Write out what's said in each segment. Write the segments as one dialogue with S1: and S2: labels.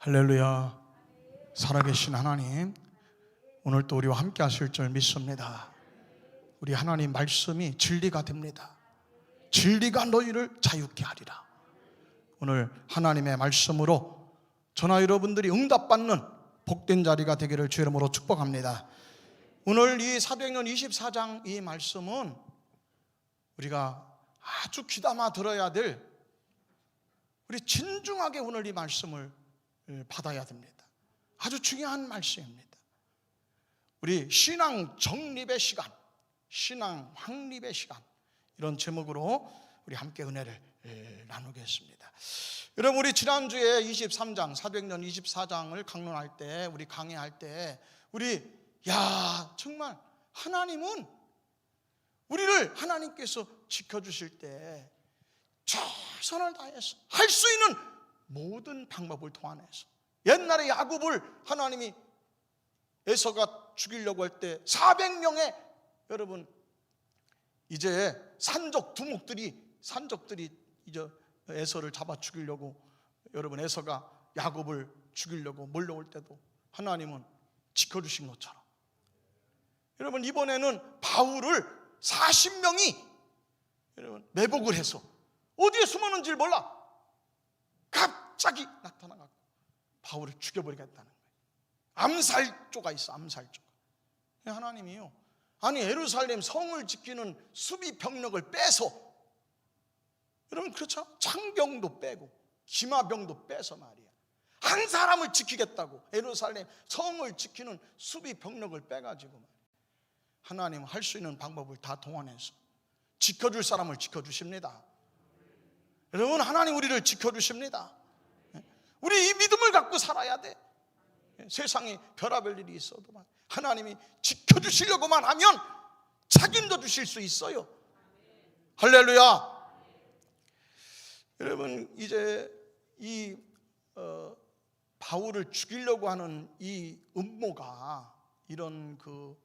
S1: 할렐루야. 살아계신 하나님, 오늘 또 우리와 함께 하실 줄 믿습니다. 우리 하나님 말씀이 진리가 됩니다. 진리가 너희를 자유케 하리라. 오늘 하나님의 말씀으로 저나 여러분들이 응답받는 복된 자리가 되기를 주의 이름으로 축복합니다. 오늘 이 사도행전 24장 이 말씀은 우리가 아주 귀담아 들어야 될 우리 진중하게 오늘 이 말씀을 받아야 됩니다. 아주 중요한 말씀입니다. 우리 신앙 정립의 시간, 신앙 확립의 시간 이런 제목으로 우리 함께 은혜를 예, 나누겠습니다. 여러분 우리 지난주에 23장 사도행전 24장을 강론할 때 우리 강의할 때 우리 야 정말 하나님은 우리를 하나님께서 지켜주실 때 최선을 다해서 할 수 있는 모든 방법을 동원해서 옛날에 야곱을 하나님이 에서가 죽이려고 할 때 400명의 여러분 이제 산적 두목들이 산적들이 이제 에서를 잡아 죽이려고 여러분 에서가 야곱을 죽이려고 몰려올 때도 하나님은 지켜주신 것처럼. 여러분 이번에는 바울을 40명이 여러분 매복을 해서 어디에 숨었는지 몰라 갑자기 나타나갖고 바울을 죽여버리겠다는 거예요. 암살조가 있어 암살조 하나님이요. 아니 예루살렘 성을 지키는 수비 병력을 빼서. 여러분 그렇죠? 창병도 빼고 기마병도 빼서 말이야. 한 사람을 지키겠다고 예루살렘 성을 지키는 수비 병력을 빼가지고. 하나님 할 수 있는 방법을 다 동원해서 지켜줄 사람을 지켜주십니다. 여러분 하나님 우리를 지켜주십니다 우리 이 믿음을 갖고 살아야 돼. 세상에 별하별 일이 있어도 하나님이 지켜주시려고만 하면 책임져 주실 수 있어요. 할렐루야. 여러분 이제 이 어, 바울을 죽이려고 하는 이 음모가 이런 그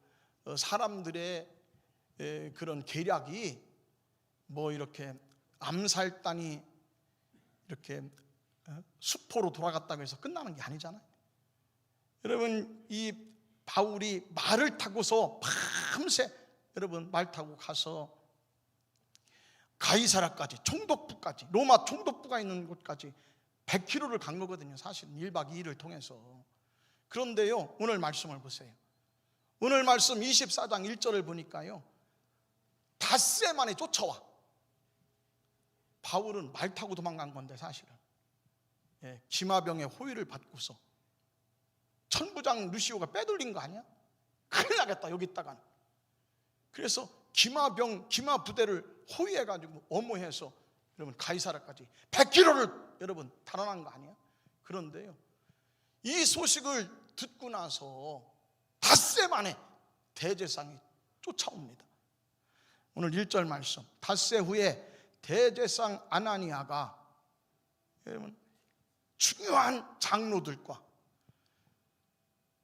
S1: 어, 사람들의 에, 그런 계략이 뭐 이렇게 암살단이 이렇게 어, 수포로 돌아갔다고 해서 끝나는 게 아니잖아요. 여러분 이 바울이 말을 타고서 밤새 여러분 말 타고 가서 가이사라까지 총독부까지 로마 총독부가 있는 곳까지 100km를 간 거거든요. 사실 1박 2일을 통해서. 그런데요. 오늘 말씀을 보세요. 오늘 말씀 24장 1절을 보니까요. 닷새 만에 쫓아와. 바울은 말 타고 도망간 건데 사실은. 예, 기마병의 호위를 받고서 천부장 루시오가 빼돌린 거 아니야? 큰일 나겠다 여기 있다간. 그래서 기마병 기마 부대를 호위해 가지고 어모해서 여러분 가이사라까지 100km를 여러분 달아난 거 아니야? 그런데요. 이 소식을 듣고 나서 닷새 만에 대제상이 쫓아옵니다. 오늘 1절 말씀. 닷새 후에 대제상 아나니아가 여러분 중요한 장로들과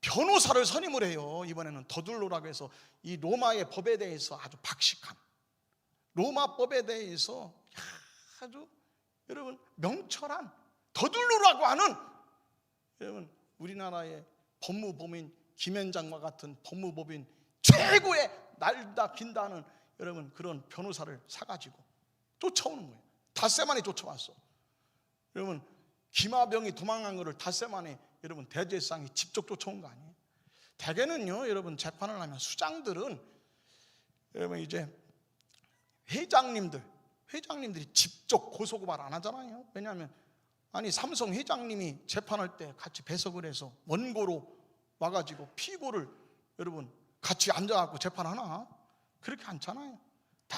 S1: 변호사를 선임을 해요. 이번에는 더둘로라고 해서 이 로마의 법에 대해서 아주 박식한 로마 법에 대해서 아주 여러분 명철한 더둘로라고 하는 여러분 우리나라의 법무법인 김현장과 같은 법무법인 최고의 날다 긴다는 여러분 그런 변호사를 사가지고 쫓아오는 거예요. 닷새 만에 쫓아왔어. 여러분 기마병이 도망간 거를 닷새 만에 여러분 대제상이 직접 쫓아온 거 아니에요? 대개는요, 여러분 재판을 하면 수장들은 여러분 이제 회장님들, 회장님들이 직접 고소고발 안 하잖아요. 왜냐하면 아니 삼성 회장님이 재판할 때 같이 배석을 해서 원고로 와가지고 피고를 여러분 같이 앉아갖고 재판하나? 그렇게 않잖아요. 다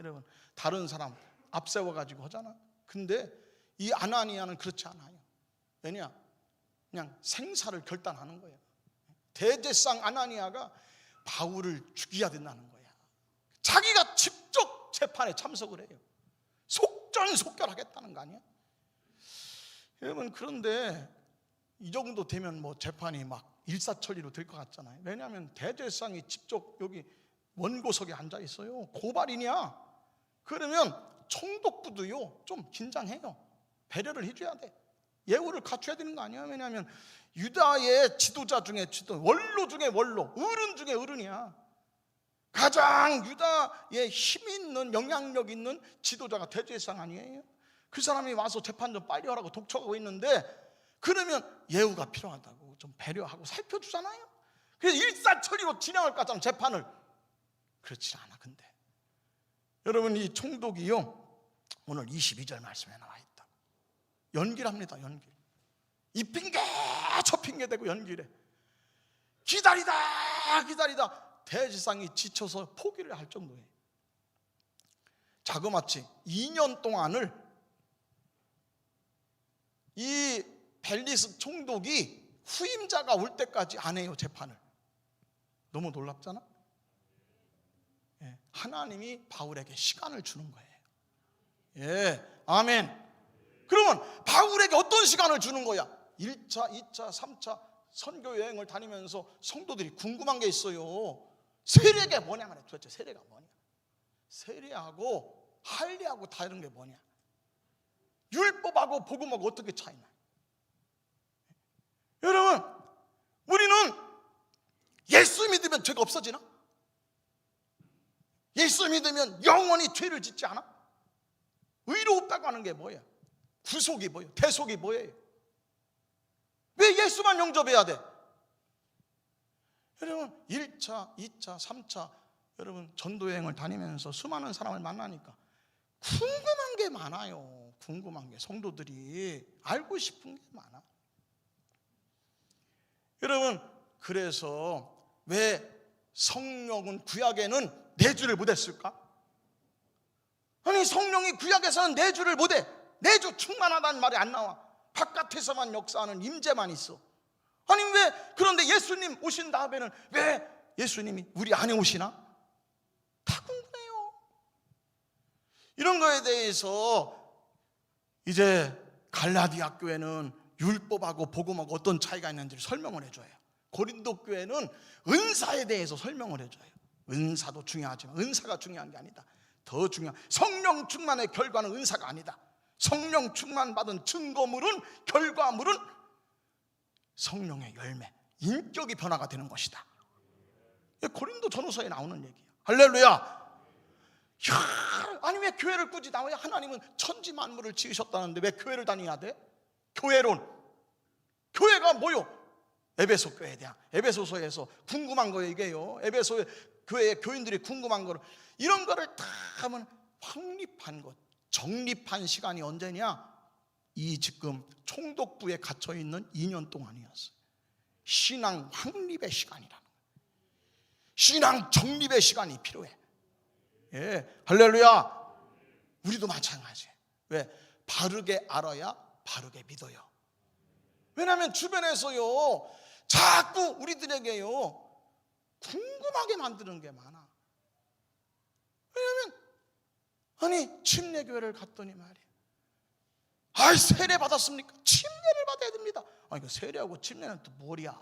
S1: 여러분 다른 사람 앞세워가지고 하잖아. 근데 이 아나니아는 그렇지 않아요. 왜냐? 그냥 생사를 결단하는 거예요. 대제상 아나니아가 바울을 죽여야 된다는 거야. 자기가 직접 재판에 참석을 해요. 속전속결하겠다는 거 아니야? 여러분 그런데 이 정도 되면 뭐 재판이 막 일사천리로 될 것 같잖아요. 왜냐하면 대제상이 직접 여기 원고석에 앉아 있어요. 고발이냐? 그러면 총독부도요 좀 긴장해요. 배려를 해줘야 돼. 예우를 갖춰야 되는 거 아니야? 왜냐하면 유다의 지도자 중에 지도 원로 중에 원로, 어른 중에 어른이야. 가장 유다의 힘 있는 영향력 있는 지도자가 대제사장 아니에요? 그 사람이 와서 재판 좀 빨리 하라고 독촉하고 있는데 그러면 예우가 필요하다고 좀 배려하고 살펴주잖아요. 그래서 일사천리로 진행할 것 같잖아 재판을. 그렇지 않아 근데 여러분 이 총독이요 오늘 22절 말씀에 나와. 연기합니다 연기. 이 핑계 저 핑계 대고 연기래. 기다리다 기다리다 대지상이 지쳐서 포기를 할 정도예요. 자그마치 2년 동안을 이 벨리스 총독이 후임자가 올 때까지 안 해요 재판을. 너무 놀랍잖아. 예, 하나님이 바울에게 시간을 주는 거예요. 예, 아멘. 그러면 바울에게 어떤 시간을 주는 거야? 1차, 2차, 3차 선교 여행을 다니면서 성도들이 궁금한 게 있어요. 세례가 뭐냐 말이야. 도대체 세례가 뭐냐? 세례하고 할례하고 다른 게 뭐냐? 율법하고 복음하고 어떻게 차이나? 여러분, 우리는 예수 믿으면 죄가 없어지나? 예수 믿으면 영원히 죄를 짓지 않아? 의로웠다고 하는 게 뭐예요? 구속이 뭐예요? 대속이 뭐예요? 왜 예수만 영접해야 돼? 여러분 1차, 2차, 3차 여러분 전도여행을 다니면서 수많은 사람을 만나니까 궁금한 게 많아요. 궁금한 게 성도들이 알고 싶은 게 많아. 여러분 그래서 왜 성령은 구약에는 내주를 못했을까? 아니 성령이 구약에서는 내주를 못해. 내주 충만하다는 말이 안 나와. 바깥에서만 역사하는 임재만 있어. 아니 왜 그런데 예수님 오신 다음에는 왜 예수님이 우리 안에 오시나? 다 궁금해요. 이런 거에 대해서 이제 갈라디아 교회는 율법하고 복음하고 어떤 차이가 있는지를 설명을 해줘요. 고린도 교회는 은사에 대해서 설명을 해줘요. 은사도 중요하지만 은사가 중요한 게 아니다. 더 중요한 성령 충만의 결과는 은사가 아니다. 성령 충만 받은 증거물은 결과물은 성령의 열매, 인격이 변화가 되는 것이다. 고린도 전후서에 나오는 얘기야. 할렐루야. 야, 아니 왜 교회를 꾸지 나와야 하나님은 천지 만물을 지으셨다는데 왜 교회를 다녀야 돼? 교회론. 교회가 뭐요? 에베소 교회에 대한 에베소서에서 궁금한 거 얘기해요. 에베소 교회 교인들이 궁금한 거를 이런 거를 다 하면 확립한 것, 정립한 시간이 언제냐? 이 지금 총독부에 갇혀 있는 2년 동안이었어요. 신앙 확립의 시간이라는 거예요. 신앙 정립의 시간이 필요해. 예, 할렐루야. 우리도 마찬가지예요. 왜? 바르게 알아야 바르게 믿어요. 왜냐하면 주변에서요, 자꾸 우리들에게요, 궁금하게 만드는 게 많아. 왜냐하면, 아니, 침례교회를 갔더니 말이야. 아이, 세례 받았습니까? 침례를 받아야 됩니다. 아, 이거 세례하고 침례는 또 뭐야?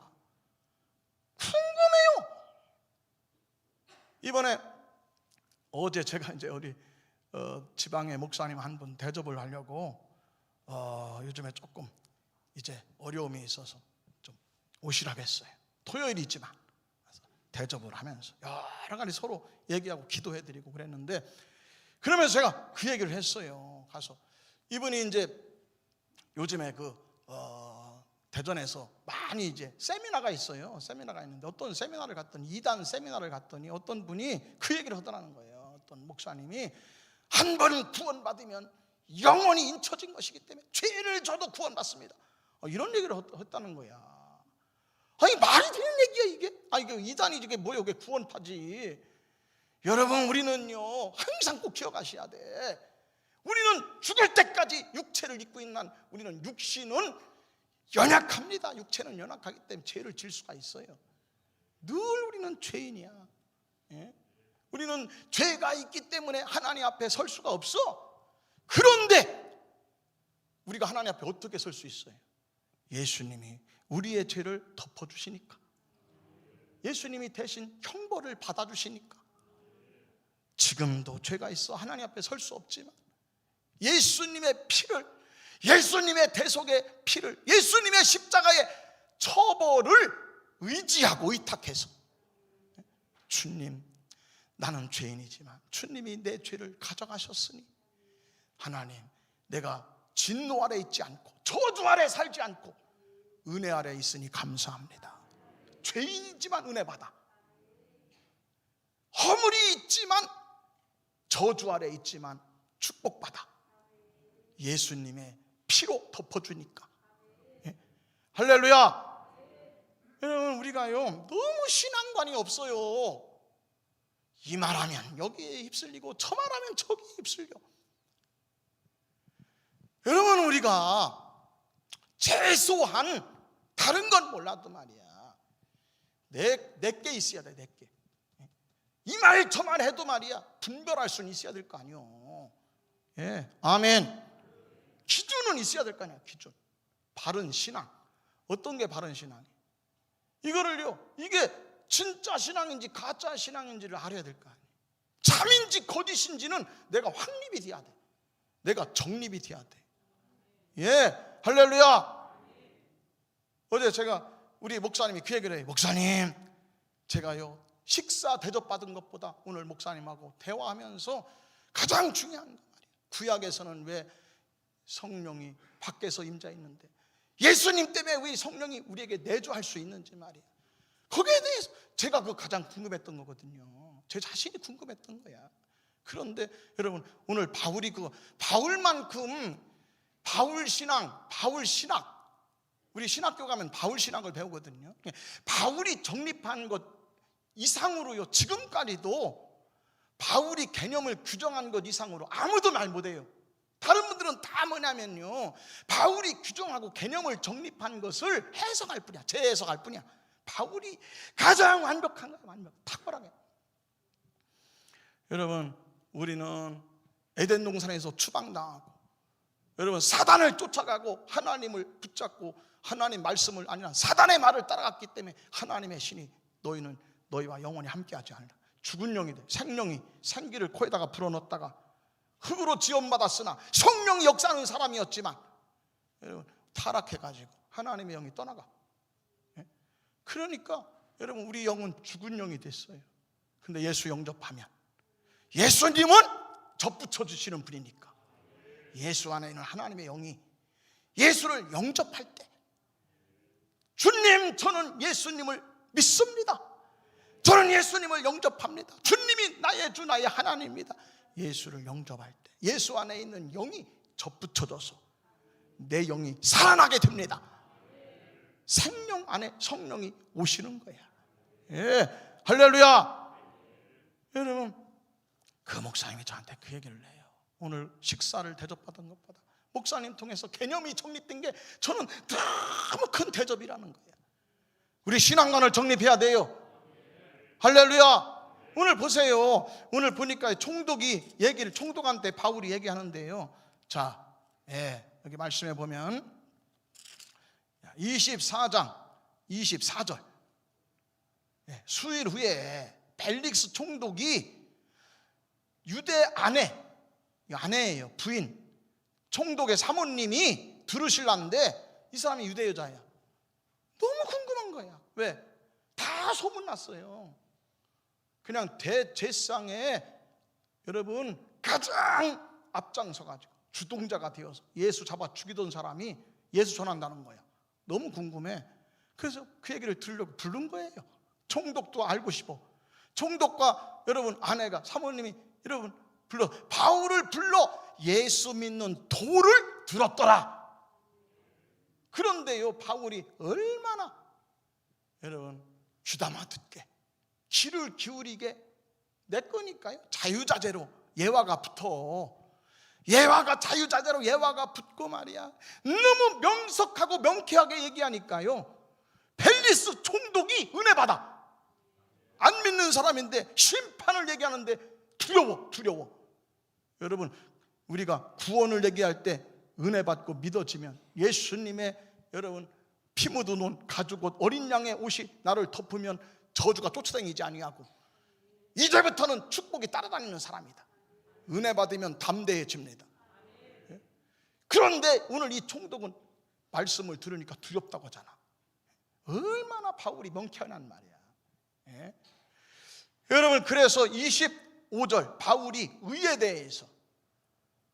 S1: 궁금해요. 이번에 어제 제가 이제 우리 어, 지방의 목사님 한 분 대접을 하려고 어, 요즘에 조금 이제 어려움이 있어서 좀 오시라고 했어요. 토요일이지만 대접을 하면서 여러 가지 서로 얘기하고 기도해드리고 그랬는데 그러면서 제가 그 얘기를 했어요. 가서 이분이 이제 요즘에 그 어, 대전에서 많이 이제 세미나가 있어요. 세미나가 있는데 어떤 세미나를 갔더니 이단 세미나를 갔더니 어떤 분이 그 얘기를 하더라는 거예요. 어떤 목사님이 한 번 구원받으면 영원히 인쳐진 것이기 때문에 죄를 져도 구원받습니다. 어, 이런 얘기를 했- 했다는 거야. 아니 말이 되는 얘기야 이게? 아니 그 이단이 이게 뭐야? 이게 구원파지. 여러분 우리는요 항상 꼭 기억하셔야 돼. 우리는 죽을 때까지 육체를 입고 있는 우리는 육신은 연약합니다. 육체는 연약하기 때문에 죄를 질 수가 있어요. 늘 우리는 죄인이야. 예? 우리는 죄가 있기 때문에 하나님 앞에 설 수가 없어. 그런데 우리가 하나님 앞에 어떻게 설 수 있어요? 예수님이 우리의 죄를 덮어주시니까. 예수님이 대신 형벌을 받아주시니까. 지금도 죄가 있어. 하나님 앞에 설 수 없지만 예수님의 피를 예수님의 대속의 피를 예수님의 십자가의 처벌을 의지하고 의탁해서 주님 나는 죄인이지만 주님이 내 죄를 가져가셨으니 하나님 내가 진노 아래 있지 않고 저주 아래 살지 않고 은혜 아래 있으니 감사합니다. 죄인이지만 은혜 받아. 허물이 있지만 저주 아래 있지만 축복받아. 예수님의 피로 덮어주니까. 예? 할렐루야! 여러분 우리가요 너무 신앙관이 없어요. 이 말하면 여기에 휩쓸리고 저 말하면 저기에 휩쓸려. 여러분 우리가 최소한 다른 건 몰라도 말이야. 내 내게 있어야 돼 내 게 이 말 저 말 해도 말이야. 분별할 수는 있어야 될 거 아니요. 예 아멘. 기준은 있어야 될 거 아니야 기준. 바른 신앙. 어떤 게 바른 신앙이? 이거를요 이게 진짜 신앙인지 가짜 신앙인지를 알아야 될 거 아니에요. 참인지 거짓인지는 내가 확립이 돼야 돼. 내가 정립이 돼야 돼 예 할렐루야. 어제 제가 우리 목사님이 그 얘기를 해요. 목사님 제가요 식사 대접 받은 것보다 오늘 목사님하고 대화하면서 가장 중요한 거 말이에요 구약에서는 왜 성령이 밖에서 임자 있는데 예수님 때문에 왜 성령이 우리에게 내주할 수 있는지 말이야. 거기에 대해서 제가 그 가장 궁금했던 거거든요. 제 자신이 궁금했던 거야. 그런데 여러분 오늘 바울이 그 바울만큼 바울 신앙, 바울 신학 우리 신학교 가면 바울 신학을 배우거든요. 바울이 정립한 것 이상으로요. 지금까지도 바울이 개념을 규정한 것 이상으로 아무도 말 못해요. 다른 분들은 다 뭐냐면요. 바울이 규정하고 개념을 정립한 것을 해석할 뿐이야. 재해석할 뿐이야. 바울이 가장 완벽한 거야. 완벽. 탁월하게. 여러분, 우리는 에덴 동산에서 추방당하고 여러분 사단을 쫓아가고 하나님을 붙잡고 하나님 말씀을 아니라 사단의 말을 따라갔기 때문에 하나님의 신이 너희는 너희와 영원히 함께하지 않는다. 죽은 영이 돼. 생명이 생기를 코에다가 불어넣었다가 흙으로 지원받았으나 성령이 역사하는 사람이었지만 여러분 타락해가지고 하나님의 영이 떠나가. 예? 그러니까 여러분 우리 영은 죽은 영이 됐어요. 근데 예수 영접하면 예수님은 접붙여 주시는 분이니까 예수 안에 있는 하나님의 영이 예수를 영접할 때 주님 저는 예수님을 믿습니다. 저는 예수님을 영접합니다. 주님이 나의 주 나의 하나님입니다. 예수를 영접할 때 예수 안에 있는 영이 접붙여져서 내 영이 살아나게 됩니다. 생명 안에 성령이 오시는 거야. 예, 할렐루야. 여러분, 그 목사님이 저한테 그 얘기를 해요. 오늘 식사를 대접받은 것보다 목사님 통해서 개념이 정립된 게 저는 너무 큰 대접이라는 거예요. 우리 신앙관을 정립해야 돼요. 할렐루야. 오늘 보세요. 오늘 보니까 총독이 얘기를 총독한테 바울이 얘기하는데요. 자, 예, 여기 말씀해 보면 24장 24절 예, 수일 후에 벨릭스 총독이 유대 아내 아내예요 부인 총독의 사모님이 들으실라는데 이 사람이 유대 여자야. 너무 궁금한 거야. 왜? 다 소문났어요. 그냥 대제상에 여러분 가장 앞장서 가지고 주동자가 되어서 예수 잡아 죽이던 사람이 예수 전한다는 거야. 너무 궁금해. 그래서 그 얘기를 들으려고 부른 거예요. 총독도 알고 싶어. 총독과 여러분 아내가 사모님이 여러분 불러 바울을 불러 예수 믿는 도를 들었더라. 그런데요 바울이 얼마나 여러분 귀담아 듣게 귀를 기울이게 내 거니까요. 자유자재로 예화가 붙어. 예화가 자유자재로 예화가 붙고 말이야. 너무 명석하고 명쾌하게 얘기하니까요. 벨리스 총독이 은혜 받아. 안 믿는 사람인데 심판을 얘기하는데 두려워, 두려워. 여러분, 우리가 구원을 얘기할 때 은혜 받고 믿어지면 예수님의 여러분 피 묻은 옷, 가죽 옷, 어린 양의 옷이 나를 덮으면 저주가 쫓아다니지 아니하고 이제부터는 축복이 따라다니는 사람이다. 은혜 받으면 담대해집니다. 예? 그런데 오늘 이 총독은 말씀을 들으니까 두렵다고 하잖아. 얼마나 바울이 명쾌한 말이야. 예? 여러분 그래서 25절 바울이 의에 대해서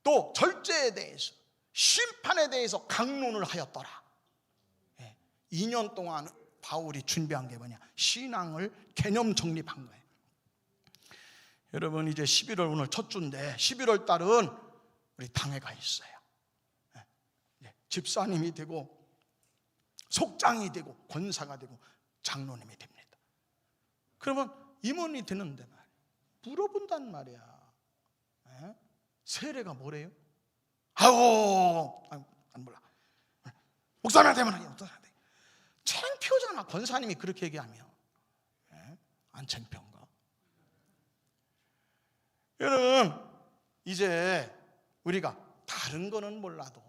S1: 또 절제에 대해서 심판에 대해서 강론을 하였더라. 예. 2년 동안 바울이 준비한 게 뭐냐? 신앙을 개념 정립한 거예요. 여러분 이제 11월 오늘 첫 주인데 11월 달은 우리 당회가 있어요. 예. 예. 집사님이 되고 속장이 되고 권사가 되고 장로님이 됩니다. 그러면 임원이 되는데 말이야. 물어본단 말이야. 예? 세례가 뭐래요? 아우, 안 몰라. 목사나 되면 목사나 돼. 창피하잖아. 권사님이 그렇게 얘기하면. 예? 안 창피한가? 여러분, 이제 우리가 다른 거는 몰라도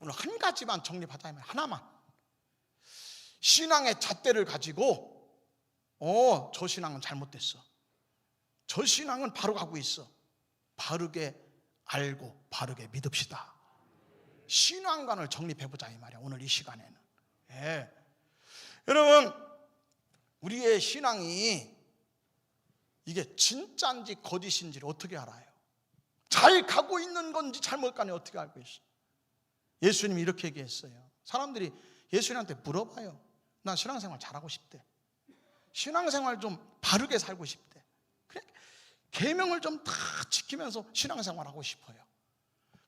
S1: 오늘 한 가지만 정립하자면 하나만. 신앙의 잣대를 가지고 어, 저 신앙은 잘못됐어. 저 신앙은 바로 가고 있어. 바르게 알고 바르게 믿읍시다. 신앙관을 정립해보자 이 말이야. 오늘 이 시간에는. 예. 여러분, 우리의 신앙이 이게 진짜인지 거짓인지를 어떻게 알아요? 잘 가고 있는 건지 잘못 가는지 어떻게 알고 있어? 예수님이 이렇게 얘기했어요. 사람들이 예수님한테 물어봐요. 난 신앙생활 잘하고 싶대. 신앙생활 좀 바르게 살고 싶대. 그래 계명을 좀 다 지키면서 신앙생활 하고 싶어요.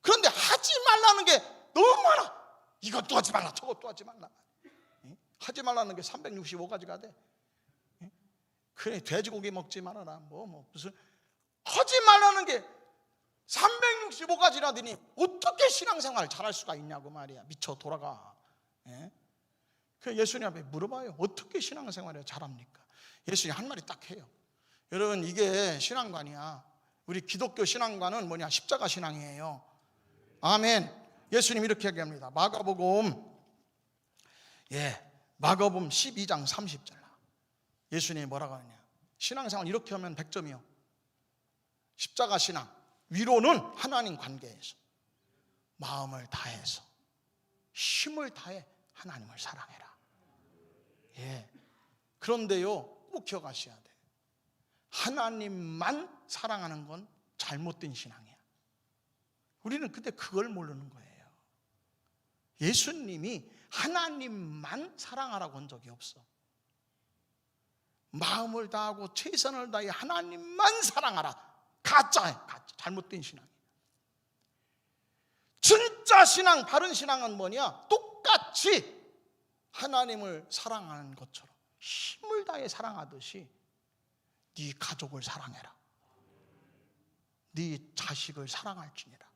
S1: 그런데 하지 말라는 게 너무 많아. 이것도 하지 말라, 저것도 하지 말라. 하지 말라는 게 365가지가 돼. 그래 돼지고기 먹지 말아라. 뭐 뭐 무슨 하지 말라는 게 365가지라더니 어떻게 신앙생활 잘할 수가 있냐고 말이야. 미쳐 돌아가. 예? 그 예수님 앞에 물어봐요. 어떻게 신앙생활을 잘합니까? 예수님 한 말이 딱 해요. 여러분 이게 신앙관이야. 우리 기독교 신앙관은 뭐냐? 십자가 신앙이에요. 아멘. 예수님 이렇게 얘기합니다. 마가복음 예. 마가복음 12장 30절. 예수님이 뭐라고 하느냐? 신앙생활 이렇게 하면 100점이요. 십자가 신앙. 위로는 하나님 관계에서 마음을 다해서 힘을 다해 하나님을 사랑해라. 예. 그런데요, 꼭 기억하셔야 돼. 하나님만 사랑하는 건 잘못된 신앙이야. 우리는 근데 그걸 모르는 거예요. 예수님이 하나님만 사랑하라고 한 적이 없어. 마음을 다하고 최선을 다해 하나님만 사랑하라. 가짜야, 가짜. 잘못된 신앙이야. 진짜 신앙, 바른 신앙은 뭐냐? 똑같이 하나님을 사랑하는 것처럼 힘을 다해 사랑하듯이 네 가족을 사랑해라. 네 자식을 사랑할지니라.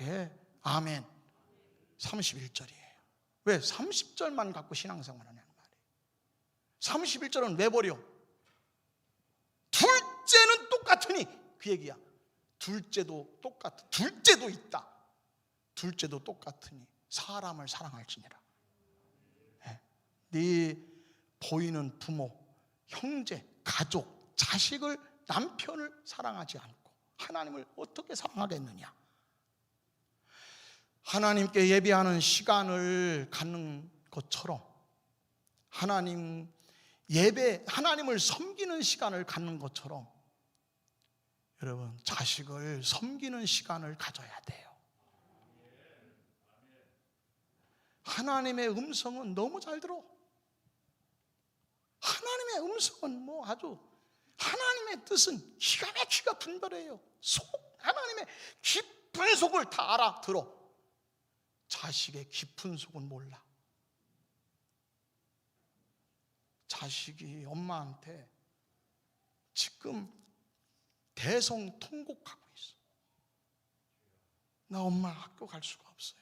S1: 예, 아멘. 31절이에요. 왜 30절만 갖고 신앙생활 하냐는 말이에요. 31절은 왜 버려? 둘째는 똑같으니 그 얘기야. 둘째도 똑같은 둘째도 있다. 둘째도 똑같으니 사람을 사랑할지니라. 네 보이는 부모, 형제, 가족, 자식을 남편을 사랑하지 않고 하나님을 어떻게 사랑하겠느냐? 하나님께 예배하는 시간을 갖는 것처럼 하나님 예배 하나님을 섬기는 시간을 갖는 것처럼 여러분 자식을 섬기는 시간을 가져야 돼요. 하나님의 음성은 너무 잘 들어. 하나님의 음성은 뭐 아주 하나님의 뜻은 기가 막히가 분별해요. 속 하나님의 깊은 속을 다 알아 들어. 자식의 깊은 속은 몰라. 자식이 엄마한테 지금 대성 통곡하고 있어. 나 엄마 학교 갈 수가 없어요.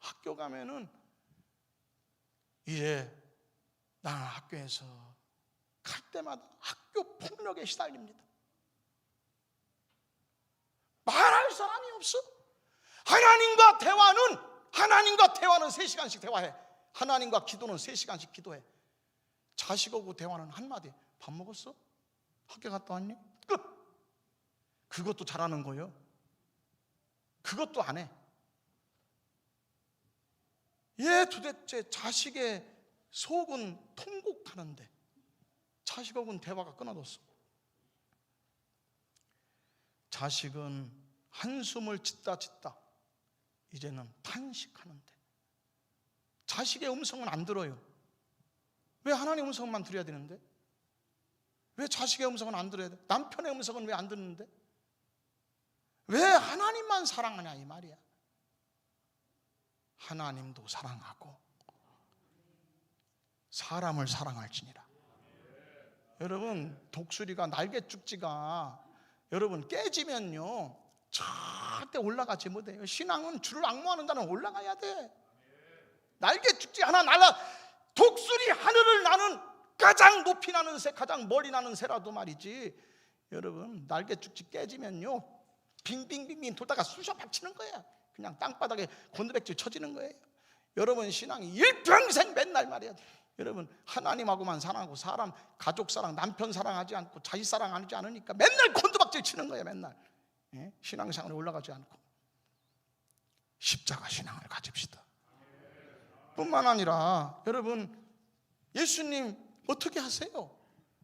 S1: 학교 가면은 이제 나는 학교에서 갈 때마다 학교 폭력에 시달립니다. 말할 사람이 없어. 하나님과 대화는 하나님과 대화는 3시간씩 대화해. 하나님과 기도는 3시간씩 기도해. 자식하고 대화는 한마디. 밥 먹었어? 학교 갔다 왔니? 끝. 그것도 잘하는 거예요. 그것도 안 해. 얘 도대체 자식의 속은 통곡하는데 자식하고는 대화가 끊어졌어. 자식은 한숨을 짓다 짓다 이제는 탄식하는데 자식의 음성은 안 들어요. 왜 하나님의 음성만 들어야 되는데? 왜 자식의 음성은 안 들어야 돼? 남편의 음성은 왜 안 듣는데? 왜 하나님만 사랑하냐 이 말이야. 하나님도 사랑하고 사람을 사랑할지니라. 여러분 독수리가 날개 쭉지가 여러분 깨지면요 절대 올라가지 못해요. 신앙은 주를 악무하는 자는 올라가야 돼. 날개 쭉지 하나 날아 독수리 하늘을 나는 가장 높이 나는 새, 가장 멀리 나는 새라도 말이지. 여러분 날개 쭉지 깨지면요 빙빙빙빙 돌다가 쑤셔 박치는 거야. 그냥 땅바닥에 곤드백질 쳐지는 거예요. 여러분 신앙이 일평생 맨날 말이야. 여러분 하나님하고만 사랑하고 사람 가족 사랑 남편 사랑하지 않고 자식 사랑하지 않으니까 맨날 곤두박질 치는 거예요 맨날 예? 신앙생활에 올라가지 않고 십자가 신앙을 가집시다 뿐만 아니라 여러분 예수님 어떻게 하세요?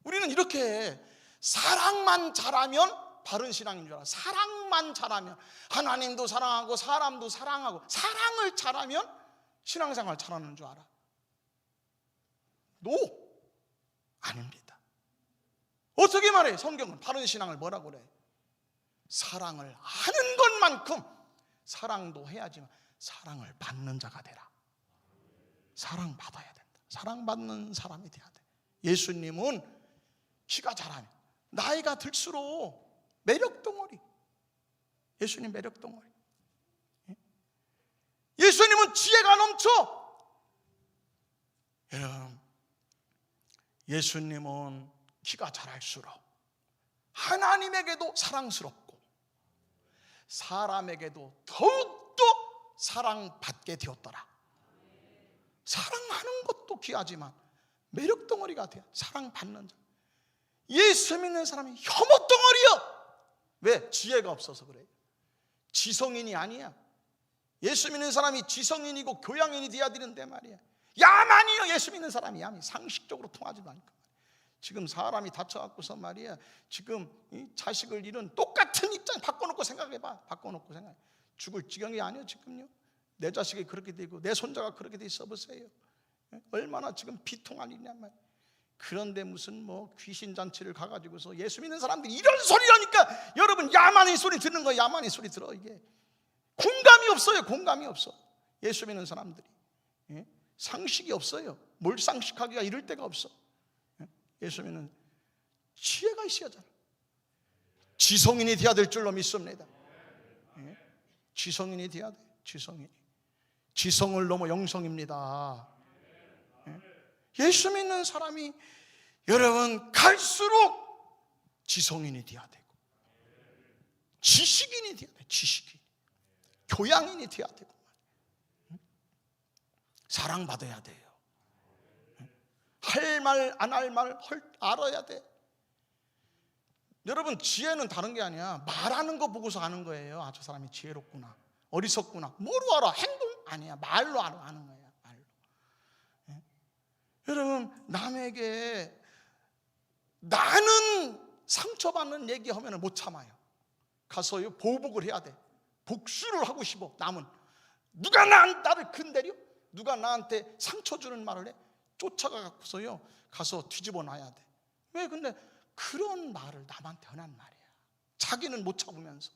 S1: 우리는 이렇게 사랑만 잘하면 바른 신앙인 줄 알아 사랑만 잘하면 하나님도 사랑하고 사람도 사랑하고 사랑을 잘하면 신앙생활 잘하는 줄 알아 노! 아닙니다. 어떻게 말해? 성경은 바른 신앙을 뭐라고 그래? 사랑을 하는 것만큼 사랑도 해야지만 사랑을 받는 자가 되라. 사랑 받아야 된다. 사랑받는 사람이 돼야 돼. 예수님은 키가 자라면 나이가 들수록 매력 덩어리. 예수님 매력 덩어리. 예? 예수님은 지혜가 넘쳐. 여러분 예수님은 키가 자랄수록 하나님에게도 사랑스럽고 사람에게도 더욱더 사랑받게 되었더라. 사랑하는 것도 귀하지만 매력 덩어리가 돼요. 사랑받는 자. 예수 믿는 사람이 혐오 덩어리요. 왜? 지혜가 없어서 그래요. 지성인이 아니야. 예수 믿는 사람이 지성인이고 교양인이 돼야 되는데 말이야. 야만이요 예수 믿는 사람이 야만 상식적으로 통하지도 않고 지금 사람이 다쳐갖고서 말이야 지금 이 자식을 잃은 똑같 은 입장 바꿔놓고 생각해봐 바꿔놓고 생각해 죽을 지경이 아니요 지금요 내 자식이 그렇게 되고 내 손자가 그렇게 돼 있어 보세요 예? 얼마나 지금 비통한 일이냐 말 그런데 무슨 뭐 귀신 잔치를 가가지고서 예수 믿는 사람들이 이런 소리 하니까 여러분 야만의 소리 듣는 거 야만의 소리 들어 이게 공감이 없어요 공감이 없어 예수 믿는 사람들이 예? 상식이 없어요. 뭘 상식하기가 이럴 데가 없어. 예수 믿는 지혜가 있어야 잖아. 지성인이 되어야 될 줄로 믿습니다. 예? 지성인이 되어야 돼. 지성인이. 지성을 넘어 영성입니다. 예? 예수 믿는 사람이 여러분 갈수록 지성인이 되어야 되고 지식인이 되어야 돼. 지식인. 교양인이 되어야 되고 사랑받아야 돼요. 할 말, 안 할 말 알아야 돼. 여러분, 지혜는 다른 게 아니야. 말하는 거 보고서 아는 거예요. 아, 저 사람이 지혜롭구나. 어리석구나. 뭐로 알아? 행동? 아니야. 말로 알아. 아는 거야. 말로. 예? 여러분, 남에게 나는 상처받는 얘기하면 못 참아요. 가서 보복을 해야 돼. 복수를 하고 싶어. 남은. 누가 나, 나를 큰데려? 누가 나한테 상처 주는 말을 해? 쫓아가 갖고서요. 가서 뒤집어 놔야 돼. 왜 근데 그런 말을 남한테 하란 말이야. 자기는 못 참으면서.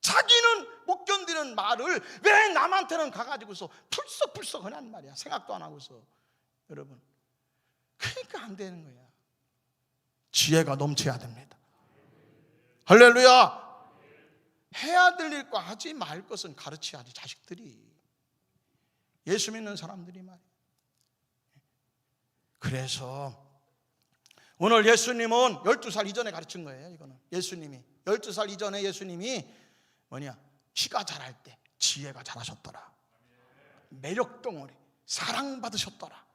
S1: 자기는 못 견디는 말을 왜 남한테는 가가지고서 풀썩풀썩 하란 말이야. 생각도 안 하고서. 여러분. 그러니까 안 되는 거야. 지혜가 넘쳐야 됩니다. 할렐루야! 해야 될 일과 하지 말 것은 가르쳐야지, 자식들이. 예수 믿는 사람들이 말이에요. 그래서 오늘 예수님은 12살 이전에 가르친 거예요. 이거는 예수님이 12살 이전에 예수님이 뭐냐 키가 자랄 때 지혜가 자라셨더라. 매력 덩어리 사랑받으셨더라.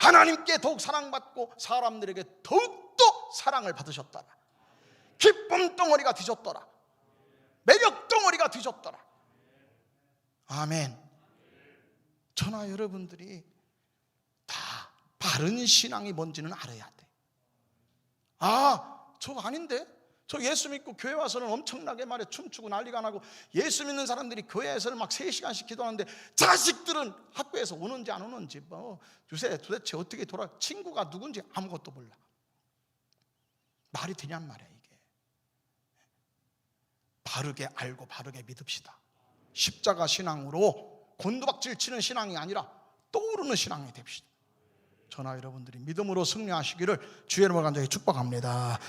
S1: 하나님께 더욱 사랑받고 사람들에게 더욱더 사랑을 받으셨더라. 기쁨 덩어리가 되셨더라. 매력 덩어리가 되셨더라. 아멘. 저나 여러분들이 다 바른 신앙이 뭔지는 알아야 돼. 아, 저거 아닌데? 저 예수 믿고 교회 와서는 엄청나게 말해 춤추고 난리가 나고 예수 믿는 사람들이 교회에서는 막 3시간씩 기도하는데 자식들은 학교에서 오는지 안 오는지 뭐 요새 도대체 어떻게 돌아 친구가 누군지 아무것도 몰라. 말이 되냔 말이야 이게. 바르게 알고 바르게 믿읍시다. 십자가 신앙으로 곤두박질 치는 신앙이 아니라 떠오르는 신앙이 됩시다. 저나 여러분들이 믿음으로 승리하시기를 주의 이름으로 간절히 축복합니다.